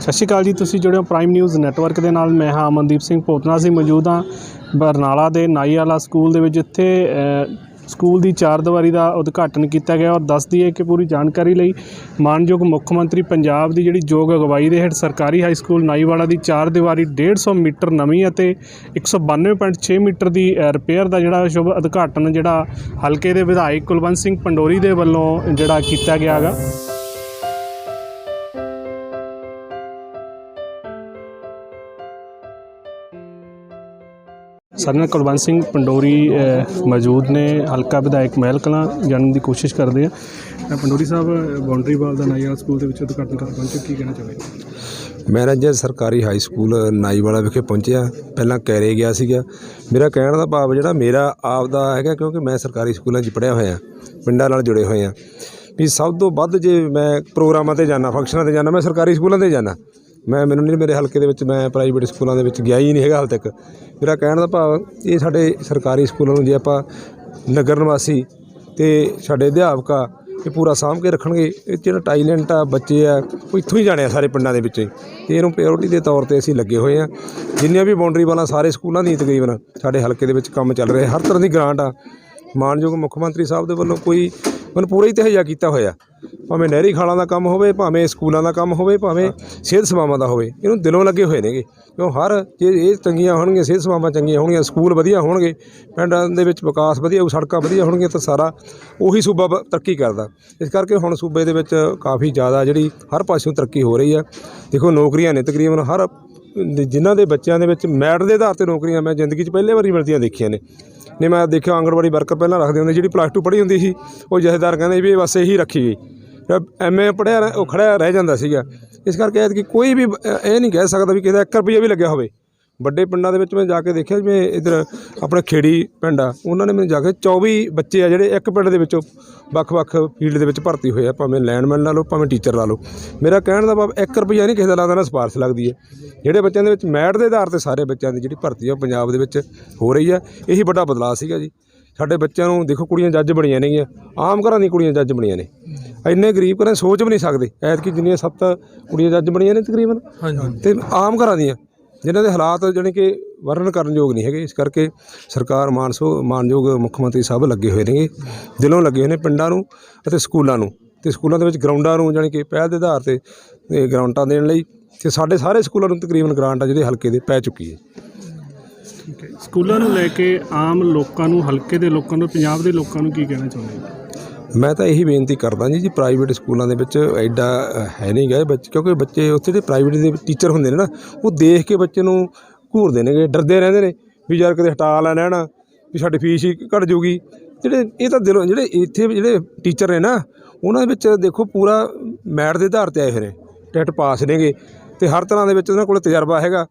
ਸਤਿ ਸ਼੍ਰੀ ਅਕਾਲ ਜੀ, ਤੁਸੀਂ ਜੁੜੇ ਹੋ ਪ੍ਰਾਈਮ ਨਿਊਜ਼ ਨੈਟਵਰਕ ਦੇ ਨਾਲ। ਮੈਂ ਹਾਂ ਅਮਨਦੀਪ ਸਿੰਘ ਭੋਤਨਾ ਸੀ ਮੌਜੂਦ ਹਾਂ ਬਰਨਾਲਾ ਦੇ ਨਾਈ ਸਕੂਲ ਦੇ ਵਿੱਚ, ਜਿੱਥੇ ਸਕੂਲ ਦੀ ਚਾਰ ਦੀਵਾਰੀ ਦਾ ਉਦਘਾਟਨ ਕੀਤਾ ਗਿਆ ਔਰ ਦੱਸ ਦਈਏ ਕਿ ਪੂਰੀ ਜਾਣਕਾਰੀ ਲਈ ਮਾਨਯੋਗ ਮੁੱਖ ਮੰਤਰੀ ਪੰਜਾਬ ਦੀ ਜਿਹੜੀ ਯੋਗ ਅਗਵਾਈ ਦੇ ਹੇਠ ਸਰਕਾਰੀ ਹਾਈ ਸਕੂਲ ਨਾਈਵਾਲਾ ਦੀ ਚਾਰ ਦੀਵਾਰੀ 150 ਮੀਟਰ ਨਵੀਂ ਅਤੇ 192.6 ਮੀਟਰ ਦੀ ਰਿਪੇਅਰ ਦਾ ਜਿਹੜਾ ਸ਼ੁਭ ਉਦਘਾਟਨ ਜਿਹੜਾ ਹਲਕੇ ਦੇ ਵਿਧਾਇਕ ਕੁਲਵੰਤ ਸਿੰਘ ਪੰਡੋਰੀ ਦੇ ਵੱਲੋਂ ਜਿਹੜਾ ਕੀਤਾ ਗਿਆ ਗਾ ਸਾਡੇ ਨਾਲ ਕੁਲਵੰਤ ਸਿੰਘ ਪੰਡੋਰੀ ਮੌਜੂਦ ਨੇ ਹਲਕਾ ਵਿਧਾਇਕ ਮਹਿਲ ਕਲਾਂ ਜਾਣਨ ਦੀ ਕੋਸ਼ਿਸ਼ ਕਰਦੇ ਆ। ਅ, ਪੰਡੋਰੀ ਸਾਹਿਬ ਬਾਉਂਡਰੀ ਵਾਲ ਦਾ ਨਾਈਆ ਸਕੂਲ ਦੇ ਵਿੱਚ ਉਦਘਾਟਨ ਕਰਨ ਪਹੁੰਚੇ ਕੀ ਕਹਿਣਾ ਚਾਹੁੰਦੇ ਮੈਂ ਅੱਜ ਸਰਕਾਰੀ ਹਾਈ ਸਕੂਲ ਨਾਈਵਾਲਾ ਵਿਖੇ ਪਹੁੰਚਿਆ। ਪਹਿਲਾਂ ਕੈਰੇ ਗਿਆ ਸੀਗਾ। ਮੇਰਾ ਕਹਿਣ ਦਾ ਭਾਵ ਜਿਹੜਾ ਮੇਰਾ ਆਪ ਦਾ ਹੈਗਾ ਕਿਉਂਕਿ ਮੈਂ ਸਰਕਾਰੀ ਸਕੂਲਾਂ 'ਚ ਪੜ੍ਹਿਆ ਹੋਇਆ ਪਿੰਡਾਂ ਨਾਲ ਜੁੜੇ ਹੋਏ ਆ। ਵੀ ਸਭ ਤੋਂ ਵੱਧ ਜੇ ਮੈਂ ਪ੍ਰੋਗਰਾਮਾਂ ਤੇ ਜਾਣਾ ਫੰਕਸ਼ਨਾਂ ਤੇ ਜਾਣਾ ਮੈਂ ਸਰਕਾਰੀ ਸਕੂਲਾਂ ਤੇ ਜਾਣਾ ਮੈਂ ਮੈਨੂੰ ਨਹੀਂ ਮੇਰੇ ਹਲਕੇ ਦੇ ਵਿੱਚ ਮੈਂ ਪ੍ਰਾਈਵੇਟ ਸਕੂਲਾਂ ਦੇ ਵਿੱਚ ਗਿਆ ਹੀ ਨਹੀਂ ਹੈਗਾ ਹਾਲ ਤੱਕ। ਮੇਰਾ ਕਹਿਣ ਦਾ ਭਾਵ ਇਹ ਸਾਡੇ ਸਰਕਾਰੀ ਸਕੂਲਾਂ ਨੂੰ ਜੇ ਆਪਾਂ ਨਗਰ ਨਿਵਾਸੀ ਤੇ ਸਾਡੇ ਅਧਿਆਪਕਾ ਇਹ ਪੂਰਾ ਸਾਂਭ ਕੇ ਰੱਖਣਗੇ, ਇਹ ਜਿਹੜਾ ਟੈਲੈਂਟ ਆ, ਬੱਚੇ ਆ, ਉਹ ਇੱਥੋਂ ਹੀ ਜਾਣੇ ਆ ਸਾਰੇ ਪਿੰਡਾਂ ਦੇ ਵਿੱਚ ਤੇ ਇਹਨੂੰ ਪ੍ਰਾਇੋਰਟੀ ਦੇ ਤੌਰ ਤੇ ਅਸੀਂ ਲੱਗੇ ਹੋਏ ਆ। ਜਿੰਨੀਆਂ ਵੀ ਬਾਉਂਡਰੀ ਵਾਲਾ ਸਾਰੇ ਸਕੂਲਾਂ ਦੀ ਤਕਰੀਬਨ ਸਾਡੇ ਹਲਕੇ ਦੇ ਵਿੱਚ ਕੰਮ ਚੱਲ ਰਿਹਾ, ਹਰ ਤਰ੍ਹਾਂ ਦੀ ਗ੍ਰਾਂਟ ਆ। ਮਾਨਯੋਗ ਮੁੱਖ ਮੰਤਰੀ ਸਾਹਿਬ ਦੇ ਵੱਲੋਂ ਕੋਈ ਮੈਨੂੰ ਪੂਰਾ ਹੀ ਤਹਈਆ ਕੀਤਾ ਹੋਇਆ। ਭਾਵੇਂ ਨਹਿਰੀ ਖਾਲਾਂ ਦਾ ਕੰਮ ਹੋਵੇ, ਭਾਵੇਂ ਸਕੂਲਾਂ ਦਾ ਕੰਮ ਹੋਵੇ, ਭਾਵੇਂ ਸਿਹਤ ਸੇਵਾਵਾਂ ਦਾ ਹੋਵੇ, ਇਹਨੂੰ ਦਿਲੋਂ ਲੱਗੇ ਹੋਏ ਨੇਗੇ। ਕਿਉਂ ਹਰ ਜੇ ਇਹ ਚੰਗੀਆਂ ਹੋਣਗੀਆਂ, ਸਿਹਤ ਸੇਵਾਵਾਂ ਚੰਗੀਆਂ ਹੋਣਗੀਆਂ, ਸਕੂਲ ਵਧੀਆ ਹੋਣਗੇ, ਪਿੰਡਾਂ ਦੇ ਵਿੱਚ ਵਿਕਾਸ ਵਧੀਆ ਹੋਊ, ਸੜਕਾਂ ਵਧੀਆ ਹੋਣਗੀਆਂ, ਤਾਂ ਸਾਰਾ ਉਹੀ ਸੂਬਾ ਬ- ਤਰੱਕੀ ਕਰਦਾ। ਇਸ ਕਰਕੇ ਹੁਣ ਸੂਬੇ ਦੇ ਵਿੱਚ ਕਾਫੀ ਜ਼ਿਆਦਾ ਜਿਹੜੀ ਹਰ ਪਾਸਿਓਂ ਤਰੱਕੀ ਹੋ ਰਹੀ ਆ। ਦੇਖੋ, ਨੌਕਰੀਆਂ ਨੇ ਤਕਰੀਬਨ ਹਰ ਜਿਨ੍ਹਾਂ ਦੇ ਬੱਚਿਆਂ ਦੇ ਵਿੱਚ ਮੈਰਿਟ ਦੇ ਆਧਾਰ ਤੇ ਨੌਕਰੀਆਂ ਮੈਂ ਜ਼ਿੰਦਗੀ 'ਚ ਪਹਿਲੇ ਵਾਰੀ ਮਿਲਦੀਆਂ ਦੇਖੀਆਂ ਨੇ। ਨੇ ਮੈਂ ਦੇਖਿਆ ਆਂਗਣਵਾੜੀ ਵਰਕਰ ਪਹਿਲਾਂ ਰੱਖਦੇ ਹੁੰਦੇ ਜਿਹੜੀ ਪਲੱਸ 2 ਪੜ੍ਹੀ ਹੁੰਦੀ ਸੀ, ਉਹ ਜਥੇਦਾਰ ਕਹਿੰਦੇ ਵੀ ਬਸ ਇਹੀ ਰੱਖੀ ਗਈ। ਐਮਏ ਪੜ੍ਹਿਆ ਰਹਿ- ਉਹ ਖੜਿਆ ਰਹਿ ਜਾਂਦਾ ਸੀਗਾ। ਇਸ ਕਰਕੇ ਐਤਕੀ ਕੋਈ ਵੀ, ਇਹ ਨਹੀਂ ਕਹਿ ਸਕਦਾ ਵੀ ਕਿਸੇ ਦਾ 1 ਰੁਪਈਆ ਵੀ ਲੱਗਿਆ ਹੋਵੇ। ਵੱਡੇ ਪਿੰਡਾਂ ਦੇ ਵਿੱਚ ਮੈਂ ਜਾ ਕੇ ਦੇਖਿਆ ਜਿਵੇਂ ਇਧਰ ਆਪਣੇ ਖੇੜੀ ਪਿੰਡ ਆ ਉਹਨਾਂ ਨੇ ਮੈਨੂੰ ਜਾ ਕੇ 24 ਬੱਚੇ ਆ ਜਿਹੜੇ ਇੱਕ ਪਿੰਡ ਦੇ ਵਿੱਚੋਂ ਵੱਖ-ਵੱਖ ਫੀਲਡ ਦੇ ਵਿੱਚ ਭਰਤੀ ਹੋਏ ਆ ਭਾਵੇਂ ਲੈਂਡਮੈਨ ਲਾ ਲਓ ਭਾਵੇਂ ਟੀਚਰ ਲਾ ਲਓ। ਮੇਰਾ ਕਹਿਣ ਦਾ ਭਾਵ 1 ਰੁਪਈਆ ਨਹੀਂ ਕਿਸੇ ਦਾ ਲੱਗਦਾ ਨਾ ਸਪਾਰਸ਼ ਲੱਗਦੀ ਹੈ। ਜਿਹੜੇ ਬੱਚਿਆਂ ਦੇ ਵਿੱਚ ਮੈਟ ਦੇ ਆਧਾਰ ਤੇ ਸਾਰੇ ਬੱਚਿਆਂ ਦੀ ਜਿਹੜੀ ਭਰਤੀ ਆ ਉਹ ਪੰਜਾਬ ਦੇ ਵਿੱਚ ਹੋ ਰਹੀ ਆ। ਇਹੀ ਵੱਡਾ ਬਦਲਾਅ ਸੀਗਾ ਜੀ। ਸਾਡੇ ਬੱਚਿਆਂ ਨੂੰ ਦੇਖੋ ਕੁੜੀਆਂ ਜੱਜ ਬਣੀਆਂ ਨੇਗੀਆਂ। ਆਮ ਘਰਾਂ ਦੀਆਂ ਕੁੜੀਆਂ ਜੱਜ ਬਣੀਆਂ ਨੇ। ਇੰਨੇ ਗਰੀਬ ਘਰਾਂ ਸੋਚ ਵੀ ਨਹੀਂ ਸਕਦੇ। ਐਤਕੀ ਜਿੰਨੀਆਂ ਸੱਤ ਕੁੜੀਆਂ ਜੱਜ ਬਣੀਆਂ ਨੇ ਤਕਰੀਬਨ। ਤੇ ਆਮ ਘਰਾਂ ਦੀਆਂ। ਜਿਨ੍ਹਾਂ ਦੇ ਹਾਲਾਤ ਜਾਣੀ ਕਿ ਵਰਣਨ ਕਰਨ ਯੋਗ ਨਹੀਂ ਹੈਗੇ, ਇਸ ਕਰਕੇ ਸਰਕਾਰ ਮਾਨਸੋ ਮਾਨਯੋਗ ਮੁੱਖ ਮੰਤਰੀ ਸਾਹਿਬ ਲੱਗੇ ਹੋਏ ਨੇਗੇ। ਦਿਲੋਂ ਲੱਗੇ ਹੋਏ ਨੇ ਪਿੰਡਾਂ ਨੂੰ ਅਤੇ ਸਕੂਲਾਂ ਨੂੰ। ਤੇ ਸਕੂਲਾਂ ਦੇ ਵਿੱਚ ਗਰਾਊਂਡਾਂ ਨੂੰ ਜਾਣੀ ਕਿ ਪਹਿਲ ਦੇ ਆਧਾਰ ਤੇ, ਇਹ ਗਰਾਊਂਡਾਂ ਦੇਣ ਲਈ ਤੇ ਸਾਡੇ ਸਾਰੇ ਸਕੂਲਾਂ ਨੂੰ ਤਕਰੀਬਨ ਗ੍ਰਾਂਟ ਆ ਜਿਹੜੇ ਹਲਕੇ ਦੇ ਪੈ ਚੁੱਕੀ ਹੈ। ਠੀਕ ਹੈ। ਸਕੂਲਾਂ ਨੂੰ ਲੈ ਕੇ ਆਮ ਲੋਕਾਂ ਨੂੰ, ਹਲਕੇ ਦੇ ਲੋਕਾਂ ਨੂੰ, ਪੰਜਾਬ ਦੇ ਲੋਕਾਂ ਨੂੰ ਕੀ ਕਹਿਣਾ ਚਾਹੁੰਦੇ ਹੋ? ਮੈਂ ਤਾਂ ਇਹੀ ਬੇਨਤੀ ਕਰਦਾ ਜੀ ਜੀ ਪ੍ਰਾਈਵੇਟ ਸਕੂਲਾਂ ਦੇ ਵਿੱਚ ਐਡਾ ਹੈ ਨਹੀਂ ਗਾ ਬੱਚੇ, ਕਿਉਂਕਿ ਬੱਚੇ ਉੱਥੇ ਦੇ ਪ੍ਰਾਈਵੇਟ ਦੇ ਟੀਚਰ ਹੁੰਦੇ ਨੇ ਨਾ, ਉਹ ਦੇਖ ਕੇ ਬੱਚੇ ਨੂੰ ਘੂਰਦੇ ਨੇਗੇ, ਡਰਦੇ ਰਹਿੰਦੇ ਨੇ ਵੀ ਯਾਰ ਕਿਤੇ ਹਟਾ ਲੈ ਲੈਣਾ, ਵੀ ਸਾਡੀ ਫੀਸ ਹੀ ਘਟ ਜੂਗੀ ਜਿਹੜੇ, ਇਹ ਤਾਂ ਦਿਲੋਂ, ਜਿਹੜੇ ਇੱਥੇ ਜਿਹੜੇ ਟੀਚਰ ਨੇ ਨਾ, ਉਹਨਾਂ ਦੇ ਵਿੱਚ ਦੇਖੋ ਪੂਰਾ ਮੈਟ ਦੇ ਆਧਾਰ ਤੇ ਆਏ ਹੋਏ ਨੇ, ਟੈਟ ਪਾਸ ਨੇਗੇ, ਤੇ ਹਰ ਤਰ੍ਹਾਂ ਦੇ ਵਿੱਚ ਉਹਨਾਂ ਕੋਲ ਤਜਰਬਾ ਹੈਗਾ।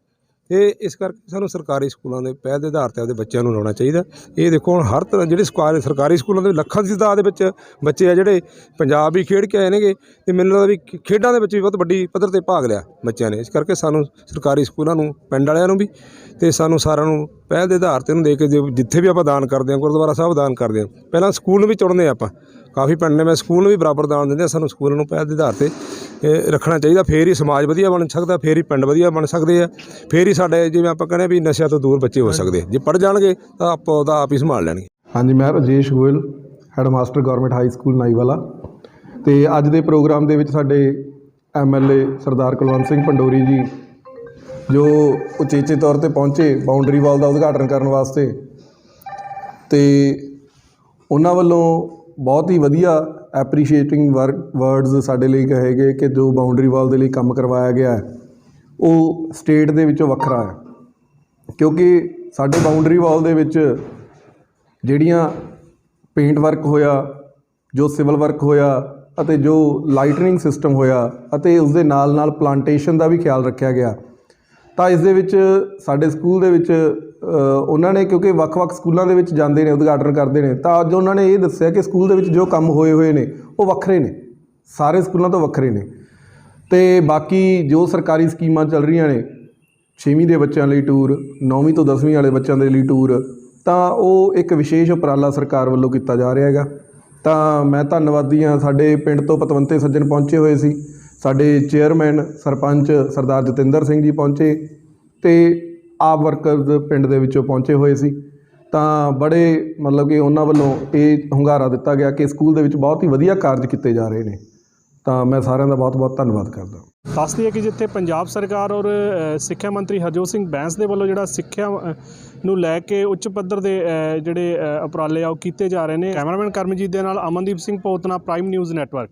ਤੇ ਇਸ ਕਰਕੇ ਸਾਨੂੰ ਸਰਕਾਰੀ ਸਕੂਲਾਂ ਦੇ ਪਹਿਲ ਦੇ ਆਧਾਰ ਤੇ ਆਪਦੇ ਬੱਚਿਆਂ ਨੂੰ ਲਾਉਣਾ ਚਾਹੀਦਾ। ਇਹ ਦੇਖੋ ਹੁਣ ਹਰ ਤਰ੍ਹਾਂ ਜਿਹੜੇ ਸਰਕਾਰੀ ਸਰਕਾਰੀ ਸਕੂਲਾਂ ਦੇ ਲੱਖਾਂ ਦੀ ਤਾਦਾਦ ਦੇ ਵਿੱਚ ਬੱਚੇ ਆ ਜਿਹੜੇ ਪੰਜਾਬ ਵੀ ਖੇਡ ਕੇ ਆਏ ਨੇਗੇ ਤੇ ਮੈਨੂੰ ਲੱਗਦਾ ਵੀ ਖੇਡਾਂ ਦੇ ਵਿੱਚ ਵੀ ਬਹੁਤ ਵੱਡੀ ਪੱਧਰ ਤੇ ਭਾਗ ਲਿਆ ਬੱਚਿਆਂ ਨੇ। ਇਸ ਕਰਕੇ ਸਾਨੂੰ ਸਰਕਾਰੀ ਸਕੂਲਾਂ ਨੂੰ, ਪਿੰਡ ਵਾਲਿਆਂ ਨੂੰ ਵੀ ਤੇ ਸਾਨੂੰ ਸਾਰਿਆਂ ਨੂੰ ਪਹਿਲ ਦੇ ਆਧਾਰ ਤੇ ਨੂੰ ਦੇ ਕੇ ਜੇ- ਜਿੱਥੇ ਵੀ ਆਪਾਂ ਦਾਨ ਕਰਦੇ ਹਾਂ, ਗੁਰਦੁਆਰਾ ਸਾਹਿਬ ਦਾਨ ਕਰਦੇ ਹਾਂ। ਪਹਿਲਾਂ ਸਕੂਲ ਨੂੰ ਵੀ ਚੁਣਦੇ ਹਾਂ ਆਪਾਂ। ਕਾਫੀ ਪਿੰਡ ਨੇ, ਮੈਂ ਸਕੂਲ ਨੂੰ ਵੀ ਬਰਾਬਰ ਦਾਨ ਦਿੰਦੇ ਆ ਸਾਨੂੰ ਸਕੂਲਾਂ ਨੂੰ ਪਹਿਲ ਦੇ ਆਧਾਰ ਤੇ ਰੱਖਣਾ ਚਾਹੀਦਾ ਫੇਰ ਹੀ ਸਮਾਜ ਵਧੀਆ ਬਣ ਸਕਦਾ ਫੇਰ ਹੀ ਪਿੰਡ ਵਧੀਆ ਬਣ ਸਕਦੇ ਆ ਫੇਰ ਹੀ ਸਾਡੇ ਜਿਵੇਂ ਆਪਾਂ ਕਹਿੰਦੇ ਵੀ ਨਸ਼ਿਆਂ ਤੋਂ ਦੂਰ ਬੱਚੇ ਹੋ ਸਕਦੇ ਜੇ ਪੜ ਜਾਣਗੇ ਤਾਂ ਆਪ ਉਹਦਾ ਆਪ ਹੀ ਸੰਭਾਲ ਲੈਣਗੇ। ਹਾਂਜੀ ਮੈਂ Rajesh Goyal headmaster government high school Naiwala. ਤੇ ਅੱਜ ਦੇ ਪ੍ਰੋਗਰਾਮ ਦੇ ਵਿੱਚ ਸਾਡੇ ਐਮਐਲਏ ਸਰਦਾਰ ਕੁਲਵੰਤ ਸਿੰਘ ਪੰਡੋਰੀ ਜੀ ਜੋ ਉਚੇਚੇ ਤੌਰ ਤੇ ਪਹੁੰਚੇ ਬਾਉਂਡਰੀ ਵਾਲ ਦਾ ਉਦਘਾਟਨ ਕਰਨ ਵਾਸਤੇ। ਤੇ ਉਹਨਾਂ ਵੱਲੋਂ ਬਹੁਤ ਹੀ ਵਧੀਆ ਐਪਰੀਸ਼ੀਏਟਿੰਗ ਵਰਡਸ ਸਾਡੇ ਲਈ ਕਹੇ ਗਏ ਕਿ ਜੋ ਬਾਉਂਡਰੀ ਵਾਲ ਦੇ ਲਈ ਕੰਮ ਕਰਵਾਇਆ ਗਿਆ ਹੈ, ਉਹ ਸਟੇਟ ਦੇ ਵਿੱਚੋਂ ਵੱਖਰਾ ਹੈ। ਕਿਉਂਕਿ ਸਾਡੇ ਬਾਉਂਡਰੀ ਵਾਲ ਦੇ ਵਿੱਚ ਜਿਹੜੀਆਂ ਪੇਂਟ ਵਰਕ ਹੋਇਆ, ਜੋ ਸਿਵਲ ਵਰਕ ਹੋਇਆ ਅਤੇ ਜੋ ਲਾਈਟਨਿੰਗ ਸਿਸਟਮ ਹੋਇਆ ਅਤੇ ਉਸ ਦੇ ਨਾਲ ਨਾਲ ਪਲਾਂਟੇਸ਼ਨ ਦਾ ਵੀ ਖਿਆਲ ਰੱਖਿਆ ਗਿਆ, ਤਾਂ ਇਸ ਦੇ ਵਿੱਚ ਸਾਡੇ ਸਕੂਲ ਦੇ ਵਿੱਚ ਉਹਨਾਂ ਨੇ ਕਿਉਂਕਿ ਵੱਖ-ਵੱਖ ਸਕੂਲਾਂ ਦੇ ਵਿੱਚ ਜਾਂਦੇ ਨੇ, ਉਦਘਾਟਨ ਕਰਦੇ ਨੇ, ਤਾਂ ਅੱਜ ਉਹਨਾਂ ਨੇ ਇਹ ਦੱਸਿਆ ਕਿ ਸਕੂਲ ਦੇ ਵਿੱਚ ਜੋ ਕੰਮ ਹੋਏ ਹੋਏ ਨੇ, ਉਹ ਵੱਖਰੇ ਨੇ, ਸਾਰੇ ਸਕੂਲਾਂ ਤੋਂ ਵੱਖਰੇ ਨੇ। ਤੇ ਬਾਕੀ ਜੋ ਸਰਕਾਰੀ ਸਕੀਮਾਂ ਚੱਲ ਰਹੀਆਂ ਨੇ 6ਵੀਂ ਦੇ ਬੱਚਿਆਂ ਲਈ ਟੂਰ 9ਵੀਂ ਤੋਂ 10ਵੀਂ ਵਾਲੇ ਬੱਚਿਆਂ ਦੇ ਲਈ ਟੂਰ, ਤਾਂ ਉਹ ਇੱਕ ਵਿਸ਼ੇਸ਼ ਉਪਰਾਲਾ ਸਰਕਾਰ ਵੱਲੋਂ ਕੀਤਾ ਜਾ ਰਿਹਾ ਹੈਗਾ। ਤਾਂ ਮੈਂ ਧੰਨਵਾਦੀ ਹਾਂ, ਸਾਡੇ ਪਿੰਡ ਤੋਂ ਪਤਵੰਤੇ ਸੱਜਣ ਪਹੁੰਚੇ ਹੋਏ ਸੀ, ਸਾਡੇ ਚੇਅਰਮੈਨ ਸਰਪੰਚ ਸਰਦਾਰ ਜਤਿੰਦਰ ਸਿੰਘ ਜੀ ਪਹੁੰਚੇ, ਤੇ ਆਪ ਵਰਕਰਜ਼ ਪਿੰਡ ਦੇ ਵਿੱਚੋਂ ਪਹੁੰਚੇ ਹੋਏ ਸੀ। ਤਾਂ ਬੜੇ ਮਤਲਬ ਕਿ ਉਹਨਾਂ ਵੱਲੋਂ ਇਹ ਹੁੰਗਾਰਾ ਦਿੱਤਾ ਗਿਆ ਕਿ ਸਕੂਲ ਦੇ ਵਿੱਚ ਬਹੁਤ ਹੀ ਵਧੀਆ ਕਾਰਜ ਕੀਤੇ ਜਾ ਰਹੇ ਨੇ। ਤਾਂ ਮੈਂ ਸਾਰਿਆਂ ਦਾ ਬਹੁਤ-ਬਹੁਤ ਧੰਨਵਾਦ ਕਰਦਾ ਦੱਸ ਦਈਏ ਕਿ ਜਿੱਥੇ ਪੰਜਾਬ ਸਰਕਾਰ ਔਰ ਸਿੱਖਿਆ ਮੰਤਰੀ ਹਰਜੋਤ ਸਿੰਘ ਬੈਂਸ ਦੇ ਵੱਲੋਂ ਜਿਹੜਾ ਸਿੱਖਿਆ ਨੂੰ ਲੈ ਕੇ ਉੱਚ ਪੱਧਰ ਦੇ ਜਿਹੜੇ ਉਪਰਾਲੇ ਆ ਉਹ ਕੀਤੇ ਜਾ ਰਹੇ ਨੇ। ਕੈਮਰਾਮੈਨ ਕਰਮਜੀਤ ਦੇ ਨਾਲ ਅਮਨਦੀਪ ਸਿੰਘ ਪੋਤਨਾ ਪ੍ਰਾਈਮ ਨਿਊਜ਼ ਨੈਟਵਰਕ